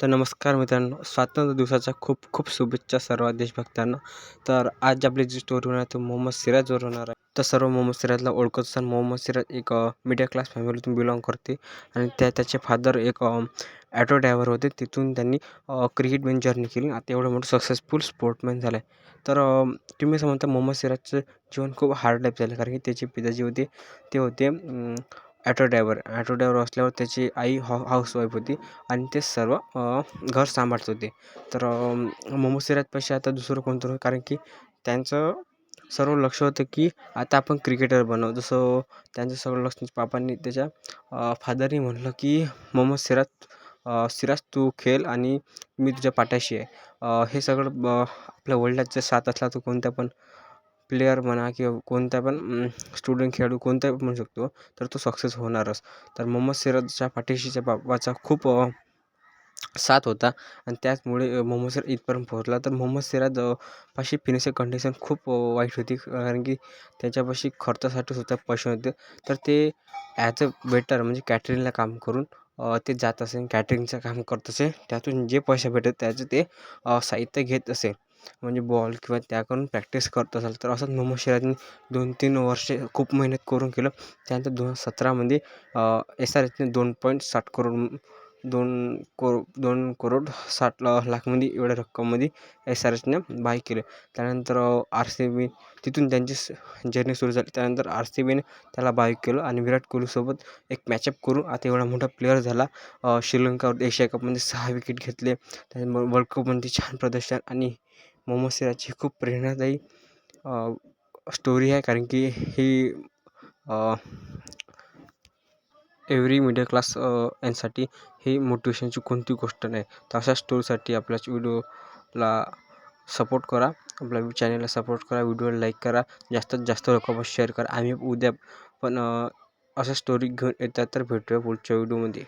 तर नमस्कार मित्रांनो स्वातंत्र्य दिवसाच्या खूप खूप शुभेच्छा सर्व देशभक्तांना. तर आज आपली जी स्टोरी होणार तो मोहम्मद सिराजवर होणार आहे. तर सर्व मोहम्मद सिराजला ओळखत असताना मोहम्मद सिराज एक मिडिया क्लास फॅमिलीतून बिलॉंग करते. आणि त्या त्याचे फादर एक ॲटो ड्रायव्हर होते. तिथून त्यांनी क्रिकेटमॅन जर्नी केली. आता एवढं मोठं सक्सेसफुल स्पोर्टमॅन झालं आहे तर तुम्ही असं म्हणता मोहम्मद सिराजचं जीवन खूप हार्ड लाईफ झालं. कारण की त्याचे पिताजी होते. ते होते ॲटो ड्रायव्हर. ॲटो ड्रायव्हर असल्यावर त्याची आई हॉ हाऊसवाईफ होती आणि ते सर्व घर सांभाळत होते. तर मोहम्मद सिराजपेक्षा आता दुसरं कोणतं नव्हतं कारण की त्यांचं सर्व लक्ष होतं की आता आपण क्रिकेटर बनावं जसं त्यांचं सगळं लक्ष पापांनी त्याच्या फादरनी म्हटलं की मोहम्मद सिराज सिराज तू खेळ आणि मी तुझ्या पाठीशी आहे. हे सगळं आपल्या वडिलांचा साथ असला तर कोणत्या पण प्लेयर म्हणा किंवा कोणत्या पण स्टुडंट खेळाडू कोणता म्हणू शकतो तर तो सक्सेस होणारच. तर मोहम्मद सिराजच्या पाठीशीच्या बाबाचा खूप साथ होता आणि त्याचमुळे मोहम्मद सिराज इथपर्यंत पोहोचला. तर मोहम्मद सिराज पाशी फिनिशिंग कंडिशन खूप वाईट होती कारण की त्याच्यापाशी खर्चासाठी सुद्धा पैसे होते तर ते ॲज अ वेटर म्हणजे कॅटरिंगला काम करून ते जात असे कॅटरिंगचं काम करत असे. त्यातून जे पैसे भेटत त्याचं ते साहित्य घेत असे. म्हणजे बॉल किंवा त्या करून प्रॅक्टिस करत असाल तर असंच मोहम्मद सिराजने दोन तीन वर्षे खूप मेहनत करून केलं. त्यानंतर दोन हजार सतरामध्ये एस आर एचने दोन पॉईंट साठ करोड दोन को दोन करोड साठ लाखमध्ये एवढ्या रक्कममध्ये एस आर एचने बाय केलं. त्यानंतर आर सी बी तिथून त्यांची जर्नी सुरू झाली. त्यानंतर आर सी बीने त्याला बाय केलं आणि विराट कोहलीसोबत एक मॅचअप करून आता एवढा मोठा प्लेअर झाला. श्रीलंकावर एशिया कपमध्ये सहा विकेट घेतले. त्याच्यामुळे वर्ल्ड कपमध्ये छान प्रदर्शन आणि मोहम्मद सिराजची खूप प्रेरणादायी स्टोरी आहे. कारण की ही एव्हरी मिडल क्लास यांसाठी ही मोटिवेशनची कोणती गोष्ट नाही. तर अशा स्टोरीसाठी आपल्याच व्हिडिओला सपोर्ट करा. आपल्या चॅनलला सपोर्ट करा. व्हिडिओला लाईक करा. जास्तीत जास्त लोकांमध्ये शेअर करा. आम्ही उद्या पण अशा स्टोरी घेऊन येतात तर भेटूया पुढच्या व्हिडिओमध्ये